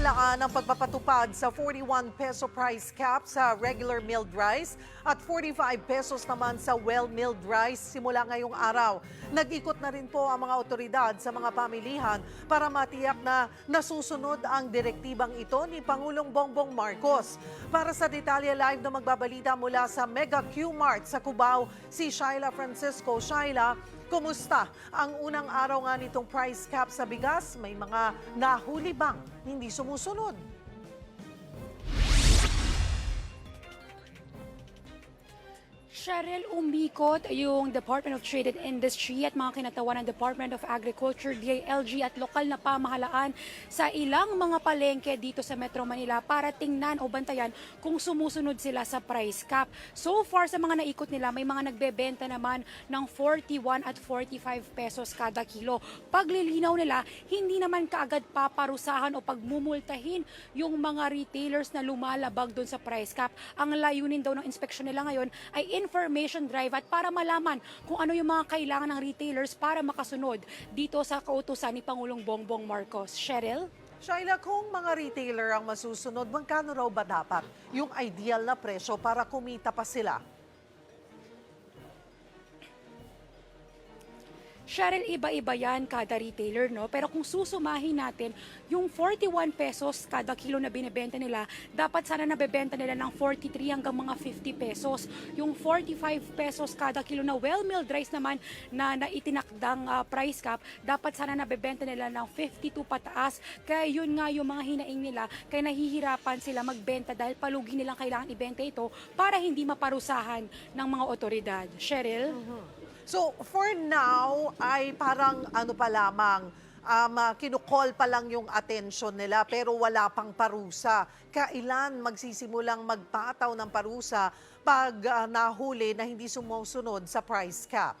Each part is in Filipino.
pamahalaan ang pagpapatupad sa 41 peso price cap sa regular milled rice at 45 pesos naman sa well-milled rice simula ngayong araw. Nag-ikot na rin po ang mga otoridad sa mga pamilihan para matiyak na nasusunod ang direktibang ito ni Pangulong Bongbong Marcos. Para sa detalye live na magbabalita mula sa Mega Q-Mart sa Cubao, si Shaila Francisco. Shaila, Kumusta? Ang unang araw nga nitong price cap sa bigas, may mga nahuli bang hindi sumusunod? Cheryl, umikot yung Department of Trade and Industry at mga kinatawan ng Department of Agriculture, DILG at lokal na pamahalaan sa ilang mga palengke dito sa Metro Manila para tingnan o bantayan kung sumusunod sila sa price cap. So far sa mga naikot nila, may mga nagbebenta naman ng 41 at 45 pesos kada kilo. Paglilinaw nila, hindi naman kaagad paparusahan o pagmumultahin yung mga retailers na lumalabag doon sa price cap. Ang layunin daw ng inspeksyon nila ngayon ay information drive at para malaman kung ano yung mga kailangan ng retailers para makasunod dito sa kautusan ni Pangulong Bongbong Marcos. Cheryl? Shaila, kung mga retailer ang masusunod, magkano raw ba dapat yung ideal na presyo para kumita pa sila? Cheryl, iba-iba yan kada retailer, no? Pero kung susumahin natin, yung 41 pesos kada kilo na binibenta nila, dapat sana nabebenta nila ng 43 hanggang mga 50 pesos. Yung 45 pesos kada kilo na well-milled rice naman na, na itinakdang ah, price cap, dapat sana nabebenta nila ng 52 pataas. Kaya yun nga yung mga hinaing nila, kaya nahihirapan sila magbenta dahil palugi nilang kailangan ibenta ito para hindi maparusahan ng mga otoridad. Cheryl? So, for now, ay parang ano pa lamang, um, uh, kinukol pa lang yung attention nila pero wala pang parusa. Kailan magsisimulang magpataw ng parusa pag uh, nahuli na hindi sumusunod sa price cap?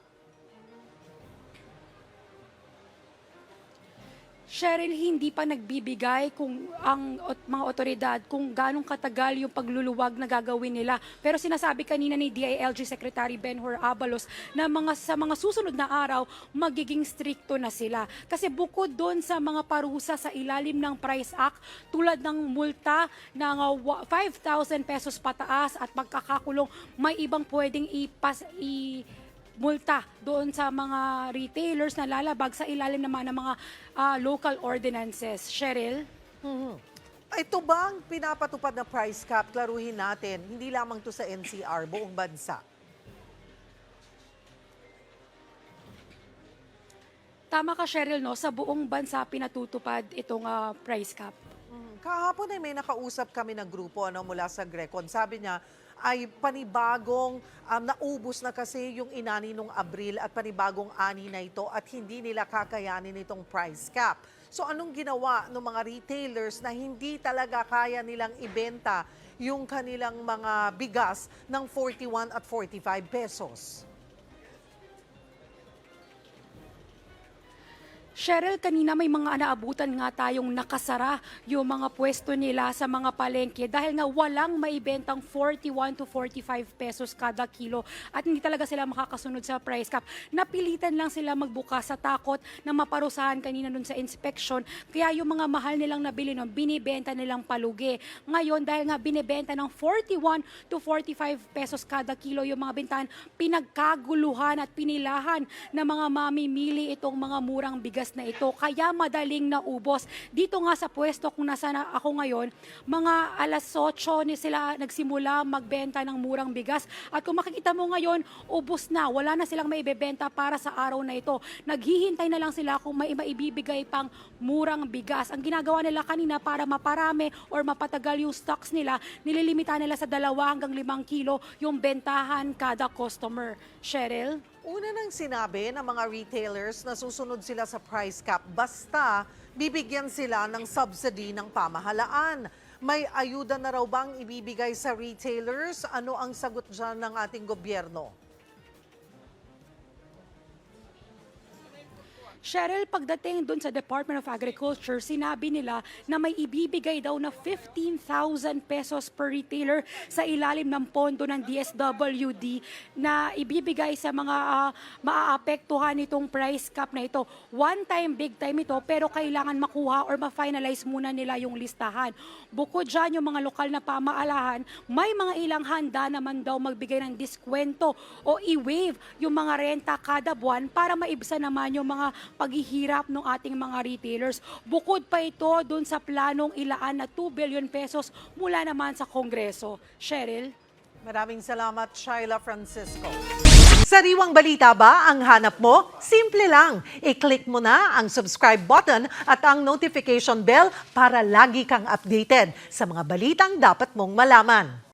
Cheryl, hindi pa nagbibigay kung ang ot- mga otoridad kung ganong katagal yung pagluluwag na gagawin nila. Pero sinasabi kanina ni DILG Secretary Benhur Abalos na mga, sa mga susunod na araw, magiging stricto na sila. Kasi bukod doon sa mga parusa sa ilalim ng Price Act, tulad ng multa ng uh, wa- 5,000 pesos pataas at pagkakakulong, may ibang pwedeng ipas, i, multa doon sa mga retailers na lalabag sa ilalim naman ng mga ah, local ordinances. Cheryl? Mhm. Ito bang pinapatupad na price cap, klaruhin natin, hindi lamang to sa NCR, buong bansa? Tama ka, Cheryl, no? Sa buong bansa pinatutupad itong ah, price cap. Kahapon ay may nakausap kami ng grupo ano, mula sa Grecon. Sabi niya, ay panibagong um, naubos na kasi yung inani nung Abril at panibagong ani na ito at hindi nila kakayanin itong price cap. So anong ginawa ng mga retailers na hindi talaga kaya nilang ibenta yung kanilang mga bigas ng 41 at 45 pesos? Cheryl, kanina may mga naabutan nga tayong nakasara yung mga pwesto nila sa mga palengke dahil nga walang maibentang 41 to 45 pesos kada kilo at hindi talaga sila makakasunod sa price cap. Napilitan lang sila magbukas sa takot na maparusahan kanina nun sa inspection. Kaya yung mga mahal nilang nabili nun, binibenta nilang palugi. Ngayon, dahil nga binibenta ng 41 to 45 pesos kada kilo yung mga bintahan, pinagkaguluhan at pinilahan ng mga mamimili itong mga murang bigas na ito. Kaya madaling naubos. Dito nga sa pwesto kung nasa na ako ngayon, mga alas 8 ni sila nagsimula magbenta ng murang bigas. At kung makikita mo ngayon, ubos na. Wala na silang maibebenta para sa araw na ito. Naghihintay na lang sila kung may maibibigay pang murang bigas. Ang ginagawa nila kanina para maparami or mapatagal yung stocks nila, nililimita nila sa dalawa hanggang limang kilo yung bentahan kada customer. Cheryl? Una nang sinabi ng mga retailers na susunod sila sa price cap basta bibigyan sila ng subsidy ng pamahalaan. May ayuda na raw bang ibibigay sa retailers? Ano ang sagot dyan ng ating gobyerno? Cheryl, pagdating dun sa Department of Agriculture, sinabi nila na may ibibigay daw na 15,000 pesos per retailer sa ilalim ng pondo ng DSWD na ibibigay sa mga ah, maaapektuhan nitong price cap na ito. One time, big time ito, pero kailangan makuha or ma-finalize muna nila yung listahan. Bukod dyan, yung mga lokal na pamaalahan, may mga ilang handa naman daw magbigay ng diskwento o i-waive yung mga renta kada buwan para maibsa naman yung mga paghihirap ng ating mga retailers. Bukod pa ito dun sa planong ilaan na 2 billion pesos mula naman sa Kongreso. Cheryl? Maraming salamat, Shaila Francisco. Sariwang balita ba ang hanap mo? Simple lang. I-click mo na ang subscribe button at ang notification bell para lagi kang updated sa mga balitang dapat mong malaman.